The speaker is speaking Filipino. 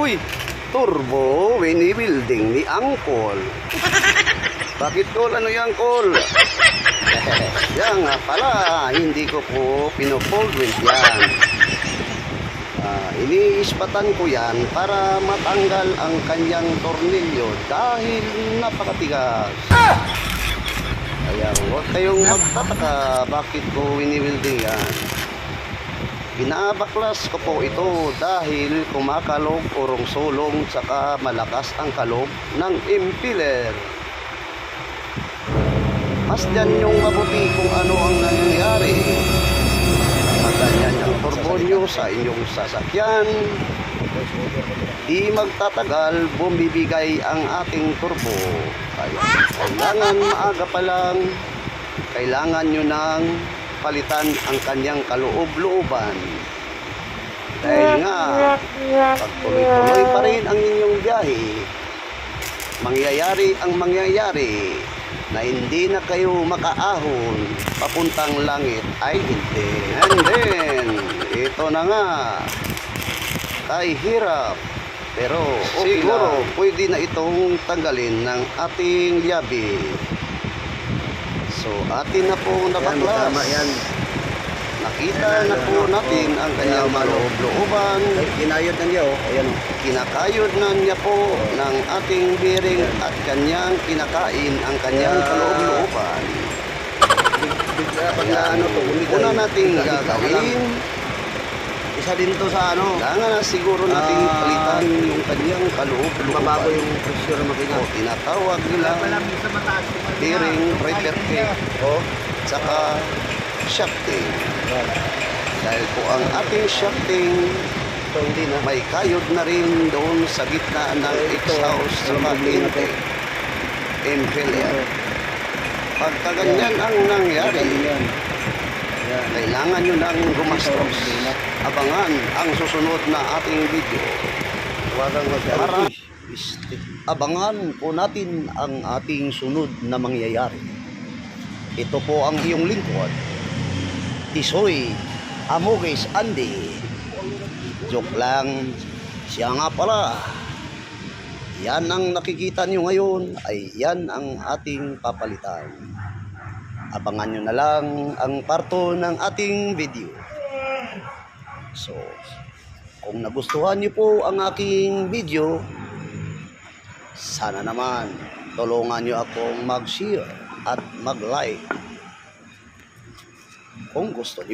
Uy, turbo wini-building ni Angkol. Bakit Kol? Ano yan Kol? yan nga pala, hindi ko po pinofold with yan. Ah, iniispatan ko yan para matanggal ang kanyang tornilyo dahil napakatigas. Kaya huwag kayong magtataka bakit ko wini-welding yan. Binabaklas ko po ito dahil kumakalog urong sulong saka malakas ang kalog ng impeller. Mas dyan yung mabuti kung ano ang nangyayari. Maganyan ang turbo sa inyong sasakyan. Di magtatagal, bumibigay ang ating turbo. Kaya kailangan maaga pa lang, kailangan nyo nang palitan ang kanyang kaloob-looban. Dahil nga, pag tuloy-tuloy pa rin ang inyong biyahe, mangyayari ang mangyayari na hindi na kayo makaahon papuntang langit ay hindi. And then, ito na nga, ay hirap. Pero siguro pwede na itong tanggalin ng ating yabi. So atin na po nabaklas. tama yan. Nakita na po natin ang kanyang maloob-looban. Ay, kinayod na niya, oh. Ayan, oh. Kinakayod na niya po ng ating bearing at kanyang kinakain ang kanyang kaloob-looban. Na ano to. Una nating gagawin, Isa din to sa ano, kailangan na siguro nating Ah. palitan yung kanyang kaloob-looban. mabago yung pressure ng makina. O tinatawag nila bearing repair kit Oh. saka shafting. Dahil po ang ating shafting So, hindi na. may kayod na rin doon sa gitna ng exhaust ang saka bibili na to. intake. Impeller. Pagka ganyan ang nangyari, Yan. Kailangan nyo nang gumastos. Abangan ang susunod na ating video. Para abangan po natin ang ating sunod na mangyayari. Ito po ang iyong lingkod. Tisoy Amogis Andy. Joke lang. Siya nga pala. Yan ang nakikita nyo ngayon ay yan ang ating papalitan. Abangan nyo na lang ang parto ng ating video. So, kung nagustuhan niyo po ang aking video, sana naman tulungan niyo akong mag-share at mag-like. Kung gusto niyo.